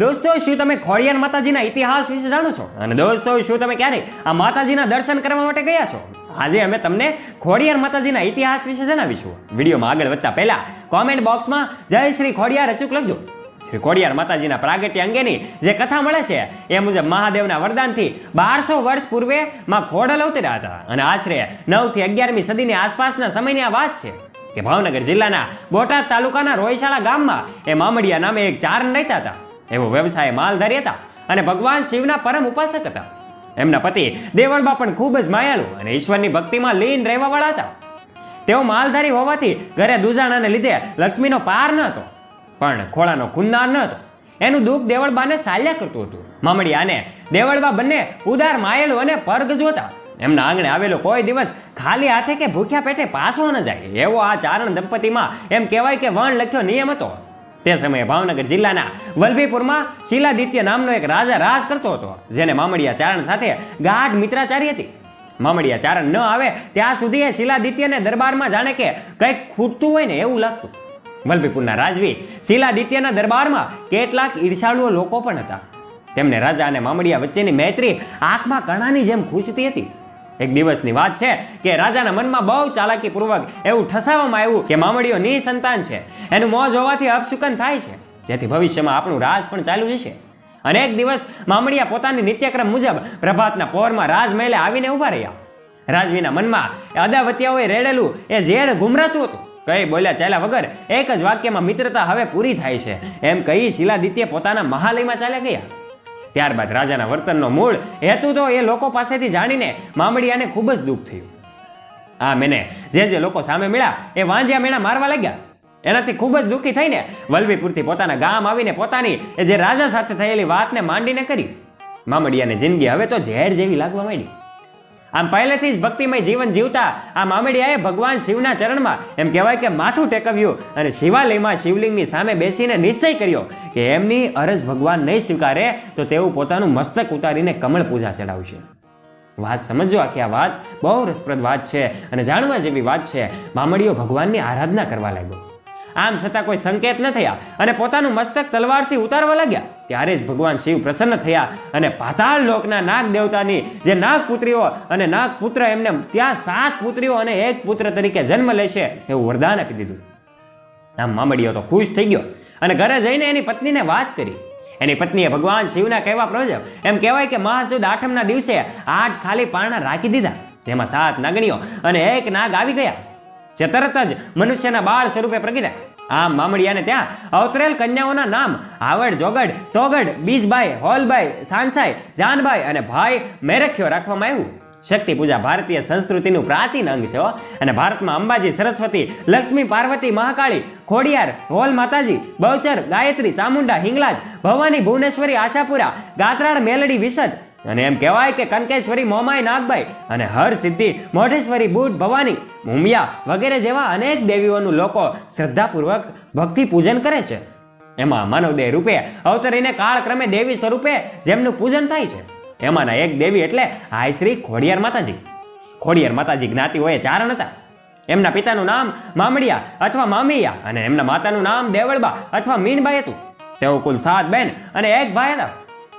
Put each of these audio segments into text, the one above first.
દોસ્તો, શું તમે ખોડિયાર માતાજીના ઇતિહાસ વિશે જાણો છો? અને દોસ્તો, શું તમે ક્યારે આ માતાજીના દર્શન કરવા માટે ગયા છો? આજે અમે તમને ખોડિયાર માતાજીના ઇતિહાસ વિશે જણાવીશું. વિડીયોમાં આગળ વધતા પહેલા કોમેન્ટ બોક્સમાં જય શ્રી ખોડિયાર અચૂક લખજો. શ્રી ખોડિયાર માતાજીના પ્રાગટ્ય અંગેની જે કથા મળે છે, એ મુજબ મહાદેવના વરદાનથી બારસો વર્ષ પૂર્વે માં ખોડલ અવતર્યા હતા. અને આશરે નવથી અગિયારમી સદીની આસપાસના સમયની આ વાત છે કે ભાવનગર જિલ્લાના બોટાદ તાલુકાના રોયશાળા ગામમાં એ મામડિયા નામે એક ચારણ રહેતા હતા. એવો વ્યવસાય માલધારી હતા અને ભગવાન શિવના પરમ ઉપાસક હતા. એમના પતિ દેવળબા પણ ખૂબ જ માયાળુ અને ઈશ્વરની ભક્તિમાં લીન રહેવાવાળા હતા. તેઓ માલધારી હોવાથી ઘરે દુજાણાને લીધે લક્ષ્મીનો પાર ન હતો, પણ ખોળાનો ખુંદાર ન હતો. એનું દુઃખ દેવળબાને સાલ્યા કરતું હતું. મામડી અને દેવળબા બંને ઉદાર માયેલું અને પરગજુ હતા એમના આંગણે આવેલો કોઈ દિવસ ખાલી હાથે કે ભૂખ્યા પેટે પાછો ન જાય, એવો આ ચારણ દંપતીમાં એમ કહેવાય કે વણ લખ્યો નિયમ હતો. તે સમયે ભાવનગર જિલ્લાના વલભીપુરમાં શિલાદિત્ય નામનો એક રાજા રાજ કરતો હતો, જેને મામડિયા ચારણ સાથે ગાઢ મિત્રાચારી હતી. મામડિયા ચારણ ન આવે ત્યાં સુધી એ શિલાદિત્યને દરબારમાં જાણે કે કંઈક ખૂટતું હોય ને એવું લાગતું. વલભીપુરના રાજવી શિલાદિત્યના દરબારમાં કેટલાક ઈર્ષાળુઓ લોકો પણ હતા. તેમને રાજા અને મામડિયા વચ્ચેની મૈત્રી આંખમાં કણાની જેમ ખૂંચતી હતી. એક દિવસની વાત છે કે રાજાના મનમાં બહુ ચાલાકીપૂર્વક એવું ઠસાવવામાં આવ્યું કે મામડીઓ નિસંતાન છે. એનું મોજ હોવાથી અપશુકન થાય છે. જેથી ભવિષ્યમાં આપણું રાજ પણ ચાલુ જશે. અને એક દિવસ મામડિયા પોતાની નિત્યક્રમ મુજબ પ્રભાતના પોરમાં રાજમહેલે આવીને ઊભા રહ્યા. રાજવીના મનમાં અદાવતિયાઓએ રેડેલું એ ઝેર ગુમરાતું હતું. કઈ બોલ્યા ચાલ્યા વગર એક જ વાક્યમાં મિત્રતા હવે પૂરી થાય છે. એમ કહી શિલાદિત્ય પોતાના મહાલયમાં ચાલ્યા ગયા. ત્યારબાદ રાજાના વર્તનનો મૂળ હેતુ તો એ લોકો પાસેથી જાણીને મામડિયાને ખૂબ જ દુઃખ થયું. આ મેને, જે જે લોકો સામે મળ્યા, એ વાંજ્યા મેણા મારવા લાગ્યા. એનાથી ખૂબ જ દુઃખી થઈને વલભીપુરથી પોતાના ગામ આવીને પોતાની એ જે રાજા સાથે થયેલી વાતને માંડીને કરી. મામડિયાને જિંદગી હવે તો ઝેર જેવી લાગવા માંડી. આમ પહેલેથી જ ભક્તિમય જીવન જીવતા આ મામડિયાએ ભગવાન શિવના ચરણમાં એમ કહેવાય કે માથું ટેકવ્યું અને શિવાલયમાં શિવલિંગની સામે બેસીને નિશ્ચય કર્યો કે એમની અરજ ભગવાન નહીં સ્વીકારે તો તેવું પોતાનું મસ્તક ઉતારીને કમળ પૂજા ચડાવશે. વાત સમજો આખી આ વાત. બહુ રસપ્રદ વાત છે અને જાણવા જેવી વાત છે. મામડીઓ ભગવાનની આરાધના કરવા લાગ્યો. આમ છતાં કોઈ સંકેત ન થયા અને પોતાનું મસ્તક તલવારથી ઉતારવા લાગ્યા. ત્યારે જ ભગવાન શિવ પ્રસન્ન થયા અને પાતાળ લોકના નાગ દેવતાની જે નાગ પુત્રીઓ અને નાગ પુત્ર એમને ત્યાં સાત પુત્રીઓ અને એક પુત્ર તરીકે જન્મ લેશે એવું વરદાન આપી દીધું. આમ મામડીઓ તો ખુશ થઈ ગયો અને ઘરે જઈને એની પત્નીને વાત કરી. એની પત્નીએ ભગવાન શિવના કહેવા પ્રજબ એમ કહેવાય કે મહાસુદ આઠમના દિવસે આઠ ખાલી પારણા રાખી દીધા, જેમાં સાત નાગણીઓ અને એક નાગ આવી ગયા. જે તરત જ મનુષ્યના બાળ સ્વરૂપે પ્રગટ્યા. આમ મામડિયાને ત્યાં અવતરેલ કન્યાઓના નામ આવડ જોગડ, તોગડ, બીજબાઈ હોલભાઈ સાંસાઈ જાનભાઈ અને ભાઈ મેરખ્યો રાખવામાં આવ્યું. શક્તિ પૂજા ભારતીય સંસ્કૃતિનું પ્રાચીન અંગ છે અને ભારતમાં અંબાજી, સરસ્વતી, લક્ષ્મી, પાર્વતી, મહાકાળી, ખોડિયાર, હોલ માતાજી, બહુચર, ગાયત્રી, ચામુંડા, હિંગલાજ, ભવાની, ભુવનેશ્વરી, આશાપુરા, ગાત્રાળ, મેલડી, વિસદ અને એમ કહેવાય કે કનકેશ્વરી, મોમાઈ, નાગબાઈ અને હર સિદ્ધિ, મોઢેશ્વરી બુટ ભવાની, મુમિયા વગેરે જેવા અનેક દેવીઓનું લોકો શ્રદ્ધાપૂર્વક ભક્તિ પૂજન કરે છે. એમાં માનવદેહ રૂપે અવતરીને કાળક્રમે દેવી સ્વરૂપે જેમનું પૂજન થાય છે. એમાંના એક દેવી એટલે હાય શ્રી ખોડિયાર માતાજી. ખોડિયાર માતાજી જ્ઞાતિઓએ ચારણ હતા. એમના પિતાનું નામ મામડિયા અથવા મામિયા અને એમના માતાનું નામ દેવળબા અથવા મીણબાઈ હતું. તેઓ કુલ સાત બેન અને એક ભાઈ હતા.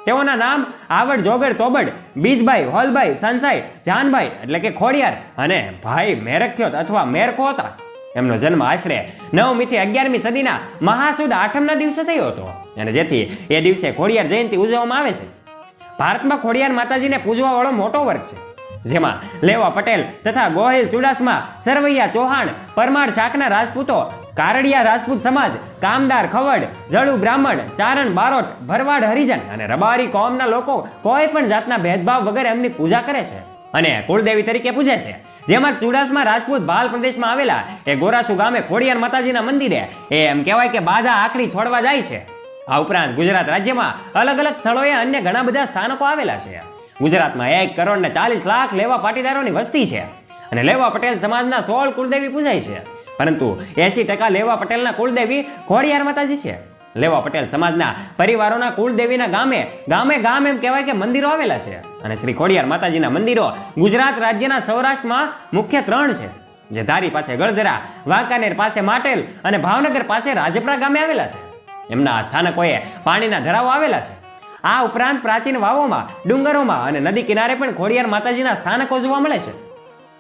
તેઓના નામ આવડ જોગડ તોબડ બીજભાઈ હોલભાઈ સંસાઈ જાનભાઈ એટલે કે ખોડિયાર અને ભાઈ મેરખ્યોત અથવા મેરખો હતા એમનો જન્મ આશરે નવમી થી અગિયારમી સદીના મહાસુદ આઠમના દિવસે થયો હતો. અને જેથી એ દિવસે ખોડિયાર જયંતિ ઉજવવામાં આવે છે. ભારતમાં ખોડિયાર માતાજીને પૂજવા વાળો મોટો વર્ગ છે. જેમાં લેવા પટેલ તથા ગોહિલ ચુડાસમા, સરવૈયા ચૌહાણ, પરમાર શાકના રાજપૂતો કારડિયા રાજપૂત સમાજ, કામદાર ખવડ, જડુ બ્રાહ્મણ, ચારણ બારોટ, ભરવાડ હરિજન અને રબારી કોમના લોકો કોઈ પણ જાતના ભેદભાવ વગર એમની પૂજા કરે છે. અને કુળદેવી તરીકે પૂજે છે. જેમાં ચુડાસમાં રાજપૂત ભાલ પ્રદેશમાં આવેલા એ ગોરાસુ ગામે ખોડિયાર માતાજીના મંદિરે એ એમ કહેવાય કે બાધા આખડી છોડવા જાય છે. આ ઉપરાંત ગુજરાત રાજ્યમાં અલગ અલગ સ્થળોએ અન્ય ઘણા બધા સ્થાનકો આવેલા છે. ગુજરાતમાં એક કરોડ ને ચાલીસ લાખ લેવા પાટીદારોની વસ્તી છે. અને લેવા પટેલ સમાજના સોળ કુળદેવી પૂજાય છે. પરંતુ એસી ટકા લેવા પટેલના કુળદેવી ખોડિયાર માતાજી છે. લેવા પટેલ સમાજના પરિવારોના કુળદેવીના ગામે ગામે ગામ એમ કહેવાય કે મંદિરો આવેલા છે. અને શ્રી ખોડિયાર માતાજીના મંદિરો ગુજરાત રાજ્યના સૌરાષ્ટ્રમાં મુખ્ય ત્રણ છે. જે ધારી પાસે ગળધરા, વાંકાનેર પાસે માટેલ અને ભાવનગર પાસે રાજપરા ગામે આવેલા છે. એમના સ્થાનકોએ પાણીના ધરાવો આવેલા છે. આ ઉપરાંત પ્રાચીન વાવોમાં, ડુંગરોમાં અને નદી કિનારે પણ ખોડિયાર માતાજીના સ્થાનકો જોવા મળે છે.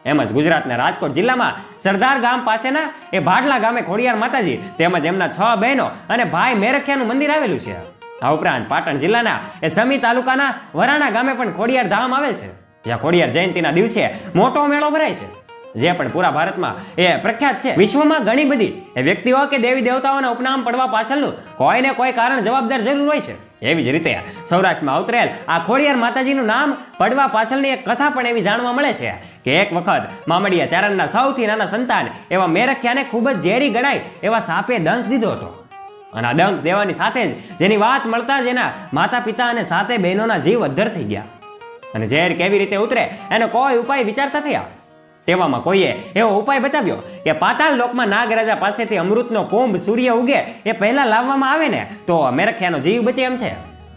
એમ જ ગુજરાતના રાજકોટ જિલ્લામાં સરદાર ગામ પાસેના એ ભાડલા ગામે ખોડિયાર માતાજી તેમજ એમના છ બહેનો અને ભાઈ મેરખિયાનું મંદિર આવેલું છે. આ ઉપરાંત પાટણ જિલ્લાના એ સમી તાલુકાના વરાણા ગામે પણ ખોડિયાર ધામ આવેલ છે. જ્યાં ખોડિયાર જયંતિના દિવસે મોટો મેળો ભરાય છે. જે પણ પૂરા ભારતમાં એ પ્રખ્યાત છે. વિશ્વમાં ઘણી બધી વ્યક્તિઓ કે દેવી દેવતાઓના ઉપનામ પડવા પાછળનું કોઈને કોઈ કારણ જવાબદાર જરૂર હોય છે. એવી જ રીતે સૌરાષ્ટ્રમાં અવતરેલ આ ખોડિયાર માતાજીનું નામ પડવા પાછળની એક કથા પણ એવી જાણવા મળે છે કે એક વખત મામડિયા ચારણના સૌથી નાના સંતાન એવા મેરખ્યાને ખૂબ જ ઝેરી ગણાય એવા સાપે દંશ દીધો હતો. અને આ દંશ દેવાની સાથે જ જેની વાત મળતા જ એના માતા પિતા અને સાતે બહેનોના જીવ અદ્ધર થઈ ગયા. અને ઝેર કેવી રીતે ઉતરે એનો કોઈ ઉપાય વિચારતા થયા? તેવામાં કોઈએ એવો ઉપાય બતાવ્યો કે પાતાળ લોકમાં નાગરાજા પાસેથી અમૃતનો કુંભ સૂર્ય ઉગે એ પહેલા લાવવામાં આવે ને તો મેરખિયાનો જીવ બચે એમ છે.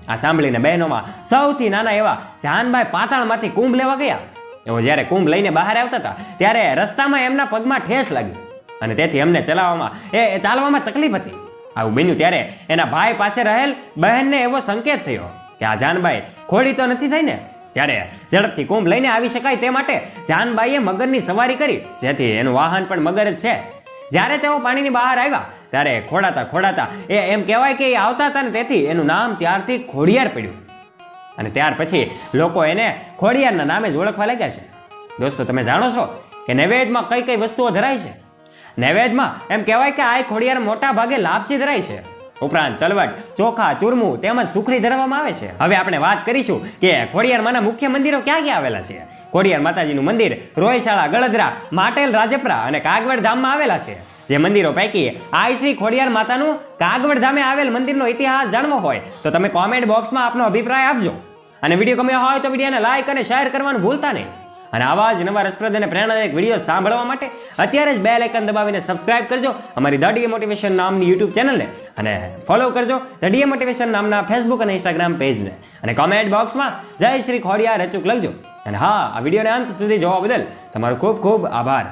આ સાંભળીને બહેનોમાં સૌથી નાના એવા જાનભાઈ પાતાળમાંથી કુંભ લેવા ગયા. એવો જ્યારે કુંભ લઈને બહાર આવતા હતા, ત્યારે રસ્તામાં એમના પગમાં ઠેસ લાગી અને તેથી એમને ચલાવવામાં એ ચાલવામાં તકલીફ હતી. આવું બન્યું ત્યારે એના ભાઈ પાસે રહેલ બહેનને એવો સંકેત થયો કે આ જાનભાઈ ખોડી તો નથી થઈ ને? ત્યારે ઝડપથી કુંભ લઈને આવી શકાય તે માટે જાનબાઈએ મગરની સવારી કરી. જેથી એનું વાહન પણ મગર જ છે. જ્યારે તેઓ પાણીની બહાર આવ્યા, ત્યારે ખોડાતા ખોડાતા એ એમ કહેવાય કે એ આવતા હતા ને તેથી એનું નામ ત્યારથી ખોડિયાર પડ્યું. અને ત્યાર પછી લોકો એને ખોડિયારના નામે જ ઓળખવા લાગ્યા છે. દોસ્તો, તમે જાણો છો કે નૈવેદ્યમાં કઈ કઈ વસ્તુઓ ધરાય છે? નૈવેદ્યમાં એમ કહેવાય કે આ ખોડિયાર મોટા ભાગે લાપસી ધરાય છે. ઉપરાંત તલવટ, ચોખા, ચૂરમું તેમજ સુખડી ધરવામાં આવે છે. હવે આપણે વાત કરીશું કે ખોડિયારમાંના મુખ્ય મંદિરો ક્યાં ક્યાં આવેલા છે? ખોડિયાર માતાજીનું મંદિર, રોયશાળા, ગળદરા, માટેલ, રાજપરા અને કાગવડ ધામમાં આવેલા છે. જે મંદિરો પૈકી આ શ્રી ખોડિયાર માતાનું કાગવડ ધામે આવેલ મંદિરનો ઇતિહાસ જાણવો હોય, તો તમે કોમેન્ટ બોક્સમાં આપનો અભિપ્રાય આપજો. અને વીડિયો ગમ્યો હોય તો વિડીયોને લાઈક અને શેર કરવાનું ભૂલતા નહીં. અને આવા જ નવા રસપ્રદ અને પ્રેરણાદાયક વીડિયો સાંભળવા માટે અત્યારે જ બે લેકન દબાવીને સબસ્ક્રાઇબ કરજો અમારી ધ ડીએ મોટિવેશન નામની યુટ્યુબ ચેનલને અને ફોલો કરજો ધ ડીએ મોટિવેશન નામના ફેસબુક અને ઇન્સ્ટાગ્રામ પેજને અને કોમેન્ટ બોક્સમાં જય શ્રી ખોડિયા રચુક લખજો. અને હા, આ વિડીયોને અંત સુધી જોવા બદલ તમારો ખૂબ ખૂબ આભાર.